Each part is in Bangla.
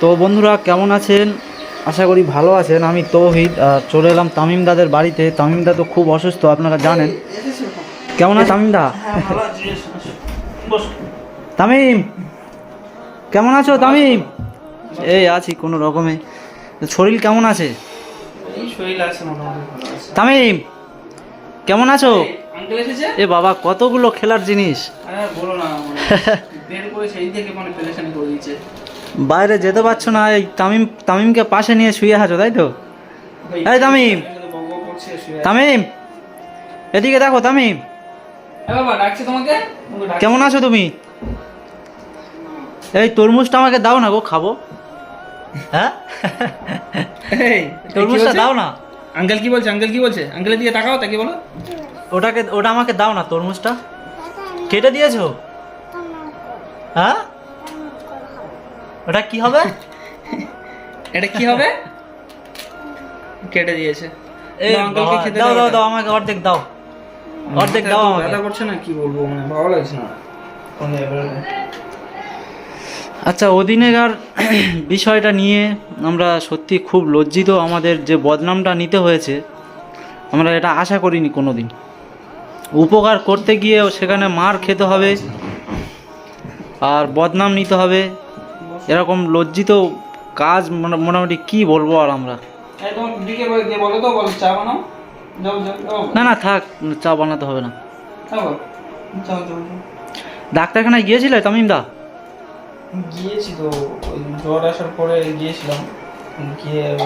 তো বন্ধুরা, কেমন আছেন? আশা করি ভালো আছেন। আমি তৌহিদ চলে এলাম তামিম দাদের বাড়িতে। তামিম দা তো খুব অসুস্থ, আপনারা জানেন। কেমন আছে তামিম দা? তামিম, কেমন আছো তামিম? এই আছি কোনো রকমে। শরীর কেমন আছে? তামিম, কেমন আছো? এ বাবা, কতগুলো খেলার জিনিস? বলো না বাইরে যেতে পারছ না এই তামিম তামিমকে পাশে নিয়ে শুয়ে আছো তাই তো? এই তামিম। তামিম এদিকে দেখো তামিম। কেমন আছো তুমি? এই তরমুজটা আমাকে দাও না গো খাব। হ্যাঁ? এই, তরমুজটা দাও না। আঙ্কেল কি বলছে? আঙ্কেল কি বলছে? আঙ্কেলের দিকে তাকাও তাকে বলো। ওটাকে ওটা আমাকে দাও না তরমুজটা। কেটে দিয়েছ? হ্যাঁ? ওটা কি হবে? এটা কি হবে? কেটে দিয়েছে। এই দাও, দাও দাও দাও আমাকে অর্ধেক দাও। অর্ধেক দাও আমাকে। ব্যথা করছে না কি বলব মানে ভালো লাগছে না। আচ্ছা ওদিনেকার বিষয়টা নিয়ে আমরা সত্যি খুব লজ্জিত। আমাদের যে বদনামটা নিতে হয়েছে আমরা এটা আশা করিনি কোনো দিন উপকার করতে গিয়েও সেখানে মার খেতে হবে আর বদনাম নিতে হবে। এরকম লজ্জিত কাজ মোটামুটি কি বলব আর আমরা? তো না না থাক চা বানাতে হবে না। ডাক্তারখানায় গিয়েছিলে তামিম দা? গিয়েছি তো জ্বর আসার পরে গিয়েছিলাম।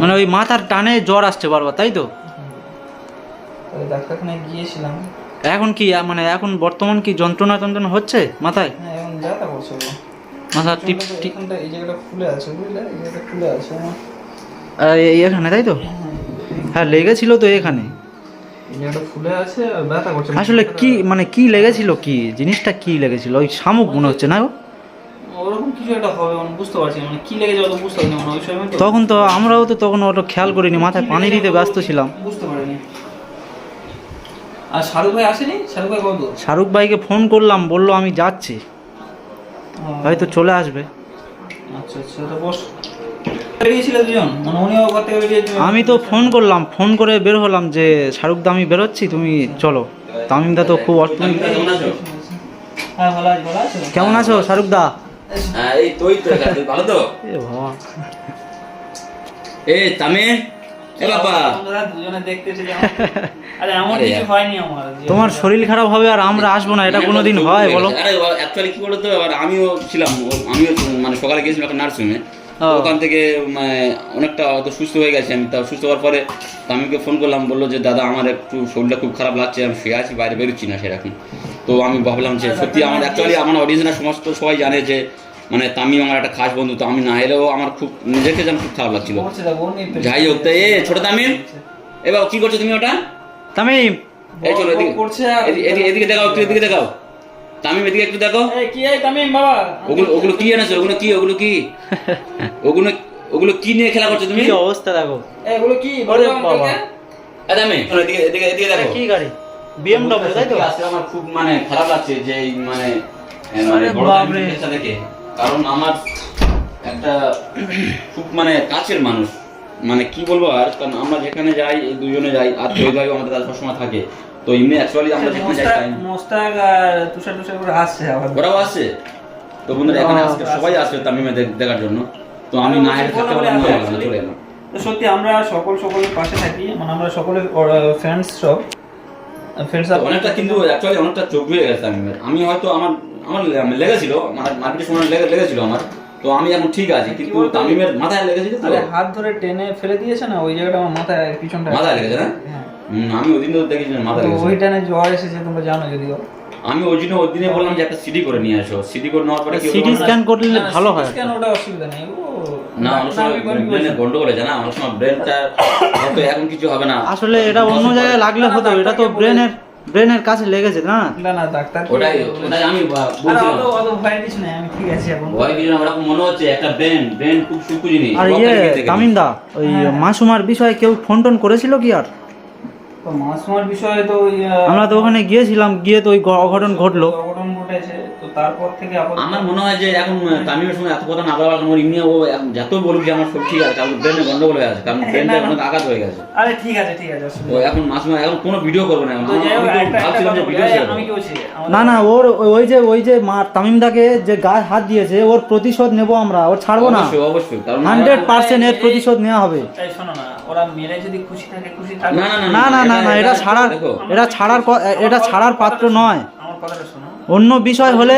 মানে ওই মাথার টানে জ্বর আসছে বারবার তাই তো? ডাক্তারখানায় গিয়েছিলাম। এখন কি মানে এখন বর্তমান কি যন্ত্রণা যন্ত্রণা হচ্ছে মাথায়? হ্যাঁ এখন করছে। গো। মাথা টিপ এই জায়গাটা ফুলে আছে বুঝলে? এই জায়গাটা ফুলে আছে আমার। এখানে তাই তো? হ্যাঁ লেগেছিল তো এখানে। আসলে কি মানে কি লেগেছিল কি? জিনিসটা কি লেগেছিল? ওই শামুক মনে হচ্ছে না? ওরকম কিছু একটা হবে মানে বুঝতে পারছি মানে কি বুঝতে পারছি মানে ওই সময় তখন তো আমরাও তো তখন ওটা খেয়াল করিনি মাথায় পানি দিতে ব্যস্ত ছিলাম। বুঝতে পারিনি। আর শাহরুখ ভাই আসেনি? শাহরুখ ভাই শাহরুখ ভাইকে ফোন করলাম বলল আমি যাচ্ছি। হয়তো চলে আসবে। আচ্ছা আচ্ছা তো বস। মানে আমি তো ফোন করলাম ফোন করে বের হলাম যে শাহরুখ দা আমি বেরোচ্ছি তুমি চলো। তামিম দা তো খুব অর্থ কেমন আছো? হ্যাঁ শাহরুখ দা? হ্যাঁ এই তোই তো ভালো তো? এ বাবা। এ তামিম? এ বাবা বন্ধুরা? দুজনে দেখতেছি যে আমার- আরে এমন আরে কিছু এক- হয়নি আমার যে- তোমার শরীর খারাপ হবে আর আমরা আসব না এটা কোনোদিন হয় বলো? অ্যাকচুয়ালি কি বলতো এবার আমিও ছিলাম আমিও মানে সকালে গিয়েছিলাম একটা নার্সিংহোমে। ওখান থেকে মানে অনেকটা হয়তো সুস্থ হয়ে গেছি আমি তা সুস্থ হওয়ার পরে তামিমকে ফোন করলাম বলল যে দাদা আমার একটু শরীরটা খুব খারাপ লাগছে আমি শুয়ে আছি বাইরে বেরোচ্ছি না সেরকম। তো আমি ভাবলাম যে সত্যি আমার অ্যাকচুয়ালি আমার অডিয়েন্সরা সমস্ত সবাই জানে যে মানে তামিম আমার একটা খাস বন্ধু তো আমি না এলেও আমার খুব নিজেকে যেন খুব খারাপ লাগছিল। যাই হোক তো এ ছোট তামিম এবার কি করছ তুমি ওটা? তামিম। এই চলো এদিকে এদিকে দেখাও একটু এদিকে দেখাও। তামিম এদিকে একটু দেখো। এই, কি এই তামিম বাবা? ওগুলো ওগুলো কি এনেছো? ওগুলো কি ওগুলো কি? ওগুলো ওগুলো কি নিয়ে খেলা করছ তুমি? কি অবস্থা দেখো? এগুলো কি? ওরে বাবা। এ এদিকে এদিকে এদিকে দেখো। কি গাড়ি? বিএমডব্লিউ তাই তো? আজকে আমার খুব মানে খারাপ লাগছে যে মানে মানে বড় দেখে। কারণ আমার একটা খুব মানে কাছের মানুষ। মানে কি বলব আর কারণ আমরা যেখানে যাই এই দুজনে যাই আর তৈরি ভাই আমাদের কাছে সবসময় থাকে। তো এমনি অ্যাকচুয়ালি আমরা যেখানে যাই মোস্তাক- আর তুষার টুষার করে আসছে আবার। ওরাও আসছে তো বন্ধুরা এখানে আজকে সবাই আসছে তামিমে দেখ- দেখার জন্য। তো আমি না এসে থাকতে পারলাম না চলে এলাম। তো সত্যি আমরা সকল সকলের পাশে থাকি মানে আমরা সকলে ফ্রেন্ডস সব। ফ্রেন্ডস অনেকটা কিন্তু অ্যাকচুয়ালি অনেকটা চোখ হয়ে গেছে তামিমের। আমি হয়তো আমার আমার লেগেছিল মানে মার্কেটের সময় লেগে লেগেছিল আমার। তো আমি এখন ঠিক আছি কিন্তু তামিমের মাথায় লেগেছিল তো। আরে হাত ধরে টেনে ফেলে দিয়েছে না ওই জায়গাটা আমার মাথায় পিছনটা। মাথায় লেগেছে না? হ্যাঁ। আমি ওই দিন তো দেখেছি যে মাথায় লেগেছে। ওই টানে জ্বর এসেছে তোমরা জানো যদিও। আমি ওই জন্য ওই দিনে বললাম যে একটা সিডি করে নিয়ে আসো। সিডি করে নেওয়ার পরে কি সিটি স্ক্যান করলে ভালো হয়। scan ওটা অসুবিধা নেই। ও না অনেক সময় ব্রেনে গন্ডগোল হয়ে যায় না অনেক সময় ব্রেনটা হয়তো এখন কিছু হবে না। আসলে এটা অন্য জায়গায় লাগলে হতো এটা তো ব্রেনের ব্রেনের কাছে লেগেছে না? না না ডাক্তার ওটাই ওটাই আমি বা- আরে ও অত অত ভয় কিছু না আমি ঠিক আছি এখন। ভয় কিছু না ওরকম মনে হচ্ছে একটা ব্রেন ব্রেন খুব সূক্ষ্ম জিনিস আর ইয়ে তামিম দা ওই হ্যাঁ। মাসুমার বিষয়ে কেউ ফোন টোন করেছিল কি আর? তো মাসুমার বিষয়ে তো আমরা তো ওখানে গিয়েছিলাম গিয়ে তো ওই অঘটন ঘটলো। অঘটন ঘটেছে। তারপর থেকে আমার মনে হয় যে এখন তামিমের সঙ্গে এত কথা না কারণ ওর এমনি ও এখন যত বলুক যে আমার সব ঠিক আছে কারণ ব্রেনে গন্ডগোল হয়ে আছে কারণ ব্রেনটা অনেক আঘাত হয়ে গেছে। আরে ঠিক আছে ঠিক আছে ও এখন মাস মাস এখন কোনো ভিডিও করবে না এখন। ভাবছিলাম যে ভিডিও না না ওর ওই যে ওই যে মা তামিমদাকে যে গায়ে হাত দিয়েছে ওর প্রতিশোধ নেব আমরা ওর ছাড়বো না। অবশ্যই অবশ্যই কারণ হান্ড্রেড পার্সেন্ট এর প্রতিশোধ নেওয়া হবে। এই শোনো না ওরা মেরে যদি খুশি থাকে খুশি থাকে না না না না না এটা ছাড়ার দেখো। এটা ছাড়ার এটা ছাড়ার পাত্র নয়। আমার কথাটা শোনো। অন্য বিষয় হলে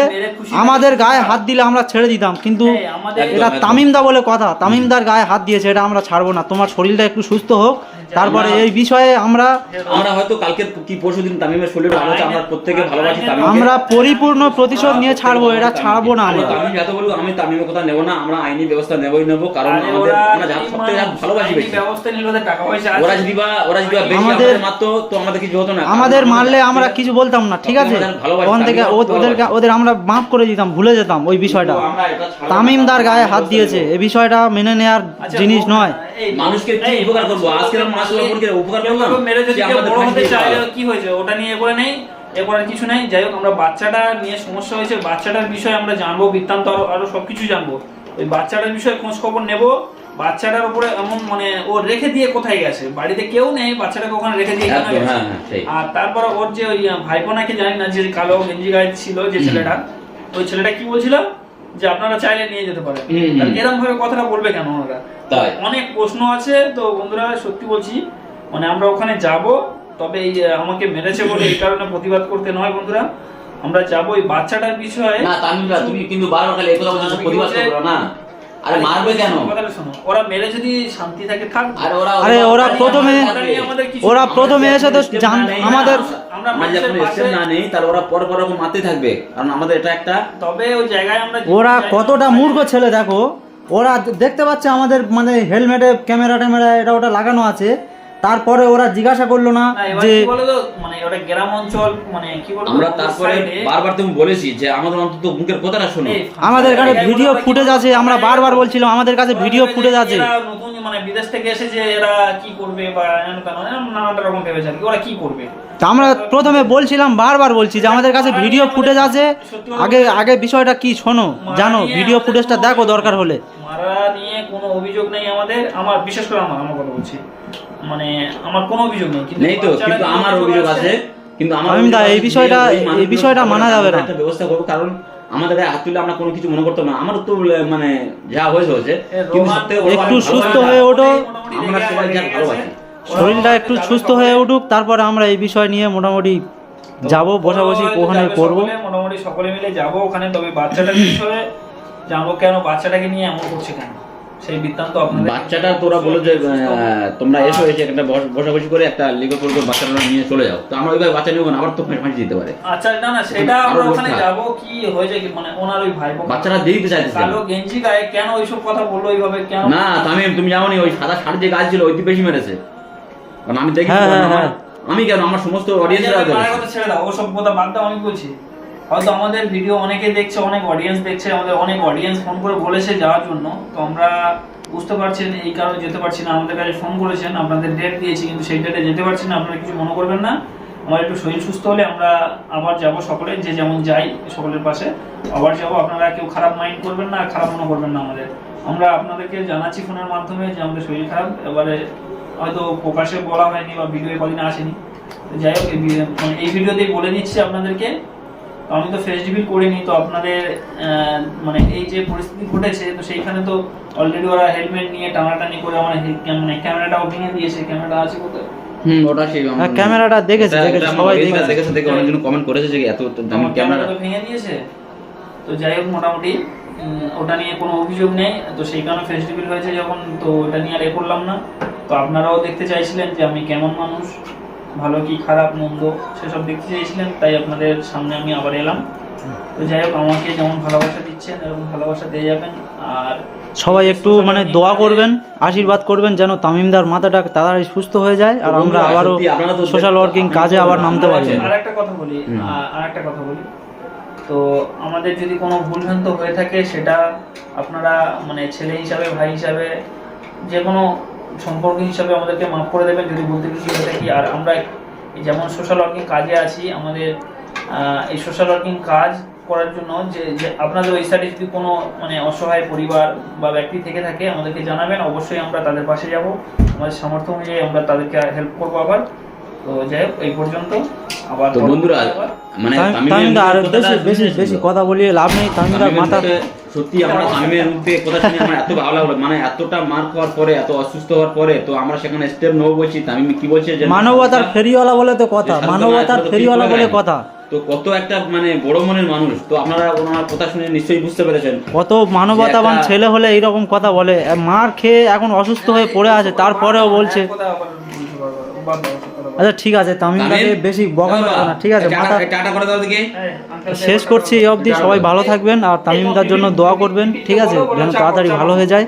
আমাদের গায়ে হাত দিলে আমরা ছেড়ে দিতাম কিন্তু একদম, এটা তামিমদা বলে কথা। তামিমদার গায়ে হাত দিয়েছে এটা আমরা ছাড়বো না। তোমার শরীরটা একটু সুস্থ হোক তারপরে এই বিষয়ে আমরা আমরা হয়তো কালকে কি পরশু দিন তামিমের শরীর ভালো আছে আমরা প্রত্যেকে ভালোবাসি তামিমকে। আমরা পরিপূর্ণ প্রতিশোধ নিয়ে ছাড়বো এটা ছাড়বো না আমি আমরা। তামিম যত বলব আমি তামিমের কথা নেব না আমরা আইনি ব্যবস্থা নেবই নেব কারণ আমাদের আমরা যা এই যা ভালোবাসি আইনি বেশি। ব্যবস্থা নিলে ওদের টাকা পয়সা আছে। ওরা যদি বা ওরা যদি বেশি আমাদের- মারতো তো আমাদের কিছু হতো না আমাদের মারলে আমরা কিছু বলতাম না ঠিক আছে? ওখান থেকে তামিমকে ও- ওদেরকে ওদের আমরা মাফ করে দিতাম ভুলে যেতাম ওই বিষয়টা। না। তামিমদার গায়ে হাত দিয়েছে এই বিষয়টা মেনে নেওয়ার আচ্ছা, জিনিস নয়। মানুষকে কি উপকার করব? আজকে আমরা উপকার করলাম মেরে যদি যে কেউ আমাদের বড় হতে চায় কি হয়েছে? ওটা নিয়ে করে নেই এ করার কিছু নাই। যাই হোক আমরা বাচ্চাটা নিয়ে সমস্যা হয়েছে। বাচ্চাটার বিষয়ে আমরা জানব বৃত্তান্ত আরও আরও সবকিছু জানব। ওই বাচ্চাটার বিষয়ে খোঁজ খবর নেব। বাচ্চাটার উপরে এমন মানে ও রেখে দিয়ে কোথায় গেছে? বাড়িতে কেউ নেই বাচ্চাটাকে ওখানে রেখে দিয়ে কেন গেছে। হ্যাঁ, হ্যাঁ, সেই। আর তারপর ওর যে ওই ভাইপো নাকি জানি না যে কালো গেঞ্জি গায়ে ছিল যে ছেলেটা ওই ছেলেটা কি বলছিল? যে আপনারা চাইলে নিয়ে যেতে পারেন। এরকম ভাবে কথাটা বলবে কেন ওরা? তাই। অনেক প্রশ্ন আছে তো বন্ধুরা সত্যি বলছি মানে আমরা ওখানে যাব তবে এই আমাকে মেরেছে বলে এই কারণে প্রতিবাদ করতে নয় বন্ধুরা। আমরা যাব এই বাচ্চাটার বিষয়ে। না তামিমরা তুমি কিন্তু বারবার খালি এই কথা বলছো প্রতিবাদ করো না। আরে মারবে কেন? ওরা মেরে যদি শান্তি থাকে থাক। আরে ওরা আরে ওরা প্রথমে- ওরা প্রথমে এসে তো জান আমাদের আমরা যখন স্টেপ না নেই তাহলে ওরা পর পর মারতে থাকবে। কারণ আমাদের এটা একটা তবে ওই জায়গায় আমরা ওরা কতটা মূর্খ ছেলে দেখো। ওরা দেখতে পাচ্ছে আমাদের মানে হেলমেটে ক্যামেরা ট্যামেরা এটা ওটা লাগানো আছে। তারপরে ওরা জিজ্ঞাসা করল না যে মানে ওটা গ্রাম অঞ্চল মানে কি বলব আমরা তারপরে বারবার তুমি বলেছি যে আমাদের অন্তত মুখের কথাটা শোনো। আমাদের কাছে ভিডিও ফুটেজ আছে আমরা বারবার বলছিলাম আমাদের কাছে ভিডিও ফুটেজ আছে। নতুন মানে বিদেশ থেকে এসেছে এরা কি করবে বা রকম ভেবেছে ওরা কি করবে? তা আমরা প্রথমে বলছিলাম বারবার বলছি যে আমাদের কাছে ভিডিও ফুটেজ আছে। আগে আগে বিষয়টা কি শোনো জানো ভিডিও ফুটেজটা দেখো দরকার হলে। মারা নিয়ে কোনো অভিযোগ নেই আমাদের আমার বিশেষ করে আমার আমার কথা বলছি। মানে আমার কোনো অভিযোগ নেই নেই তো কিন্তু আমার অভিযোগ আছে কিন্তু আমার দা, এই বিষয়টা- এই বিষয়টা মানা যাবে না। একটা ব্যবস্থা করব কারণ আমাদের গায়ে হাত তুলে আমরা কোনো কিছু মনে করতাম না। আমার তো মানে যা হয়েছে হয়েছে। কিন্তু একটু সুস্থ হয়ে ওঠো। আমরা সবাই রেগে ভালোবাসি। শরীরটা একটু সুস্থ হয়ে উঠুক তারপরে আমরা এই বিষয় নিয়ে মোটামুটি যাব বসাবসি ওখানে করব। সকলে, মোটামুটি সকলে মিলে যাব ওখানে তবে বাচ্চাটার বিষয়ে জানব কেন? বাচ্চাটাকে নিয়ে এমন করছে কেন? সেই বৃত্তান্ত আপনাদের বাচ্চাটা তোরা বলে যে তোমরা এসো এসে একটা বসাবসি করে একটা লিগো বাচ্চাটা নিয়ে চলে যাও। তো আমরা ওইভাবে বাচ্চা নিব না আবার তো ফাঁসি দিতে পারে। আচ্ছা না না সেটা আমরা ওখানে যাব কি হয়েছে কি মানে ওনার ওই ভাই বাচ্চারা দিতে চাইতেছে কালো গেঞ্জি গায়ে কেন ওইসব কথা বলল ওইভাবে কেন না তামিম তুমি জানো নি ওই সাদা শার্ট যে গাছ ছিল ওইটি বেশি মেরেছে। কারণ আমি দেখি হ্যাঁ, হ্যাঁ, হ্যাঁ। আমি কেন? আমার সমস্ত অডিয়েন্সরা মায়ের ছেড়ে দাও ওসব কথা বাদ দাও আমি বলছি। হয়তো আমাদের ভিডিও অনেকে দেখছে, অনেক অডিয়েন্স দেখছে, আমাদের অনেক অডিয়েন্স ফোন করে বলেছে যাওয়ার জন্য। তো আমরা বুঝতে পারছেন এই কারণে যেতে পারছি না। আমাদের কাছে ফোন করেছেন, আপনাদের ডেট দিয়েছি, কিন্তু সেই ডেটে যেতে পারছি না, আপনারা কিছু মনে করবেন না। আমার একটু শরীর সুস্থ হলে আমরা আবার যাব সকলে, যে যেমন যাই সকলের পাশে। আবার যাব, আপনারা কেউ খারাপ মাইন্ড করবেন না, খারাপ মনে করবেন না আমাদের। আমরা আপনাদেরকে জানাচ্ছি ফোনের মাধ্যমে যে আমাদের শরীর খারাপ, এবারে হয়তো প্রকাশে বলা হয়নি বা ভিডিও কদিন আসেনি। যাই হোক, এই ভি- মানে ভিডিওতেই বলে দিচ্ছি আপনাদেরকে। আমি তো ফেস রিভিল করিনি তো আপনাদের মানে এই যে পরিস্থিতি ঘটেছে তো সেইখানে তো অলরেডি ওরা হেলমেট নিয়ে টানাটানি করে আমার মানে ক্যামেরাটাও ভেঙে দিয়েছে ক্যামেরাটা আছে কোথায়? হুম ওটা সেই হ্যাঁ, ক্যামেরাটা দেখেছে, দেখেছে, সবাই দেখেছে। দেখেছে দেখে অনেকজন কমেন্ট করেছে যে এত দামি ক্যামেরা ভেঙে দিয়েছে? তো যাই হোক মোটামুটি ওটা নিয়ে কোনো অভিযোগ নেই তো সেই কারণে হয়েছে যখন তো ওটা নিয়ে আর এ করলাম না। তো আপনারাও দেখতে চাইছিলেন যে আমি কেমন মানুষ? ভালো কি খারাপ মন্দ সেসব দেখতে চাইছিলেন তাই আপনাদের সামনে আমি আবার এলাম। তো যাই হোক আমাকে যেমন ভালোবাসা দিচ্ছেন এরকম ভালোবাসা দিয়ে যাবেন আর সবাই একটু মানে দোয়া করবেন আশীর্বাদ করবেন যেন তামিমদার মাথাটা তাড়াতাড়ি সুস্থ হয়ে যায় আর আমরা আবারও আপনারা তো সোশ্যাল ওয়ার্কিং কাজে আবার নামতে পারি আর একটা কথা বলি আর একটা কথা বলি। তো আমাদের যদি কোনো ভুলভ্রান্ত হয়ে থাকে সেটা আপনারা মানে ছেলে হিসাবে ভাই হিসাবে যে কোনো সম্পর্ক হিসাবে আমাদেরকে মাফ করে দেবেন যদি বলতে কিছু হয়ে থাকি আর আমরা যেমন সোশ্যাল ওয়ার্কিং কাজে আছি আমাদের এই সোশ্যাল ওয়ার্কিং কাজ করার জন্য যে যে আপনাদের ওই সাইডে যদি কোনো মানে অসহায় পরিবার বা ব্যক্তি থেকে থাকে আমাদেরকে জানাবেন অবশ্যই আমরা তাদের পাশে যাব। আমাদের সামর্থ্য অনুযায়ী আমরা তাদেরকে হেল্প করব আবার। তো যাই হোক এই পর্যন্ত। আবার বন্ধুরা মানে বেশি বেশি কথা বলিয়ে লাভ নেই তামিম মাথা সত্যি আমরা তামিমের মুখ কথা শুনে আমার এত ভালো লাগল মানে এতটা মার খাওয়ার পরে এত অসুস্থ হওয়ার পরে তো আমরা সেখানে স্টেপ নেব বলছি তামিম কি বলছে যে মানবতার ফেরিওয়ালা বলে তো কথা মানবতার ফেরিওয়ালা বলে কথা তো কত একটা মানে বড় মনের মানুষ তো আপনারা ওনার কথা শুনে নিশ্চয়ই বুঝতে পেরেছেন কত মানবতাবান ছেলে হলে এইরকম কথা বলে মার খেয়ে এখন অসুস্থ হয়ে পড়ে আছে তারপরেও বলছে আচ্ছা ঠিক আছে তামিম? ভাইকে বেশি বকা না ঠিক আছে টাটা- মাথা টাটা করে দাও দিকে। হ্যাঁ, শেষ করছি এই অবধি সবাই ভালো থাকবেন আর তামিম দার জন্য দোয়া করবেন ঠিক আছে যেন তাড়াতাড়ি ভালো হয়ে যায়।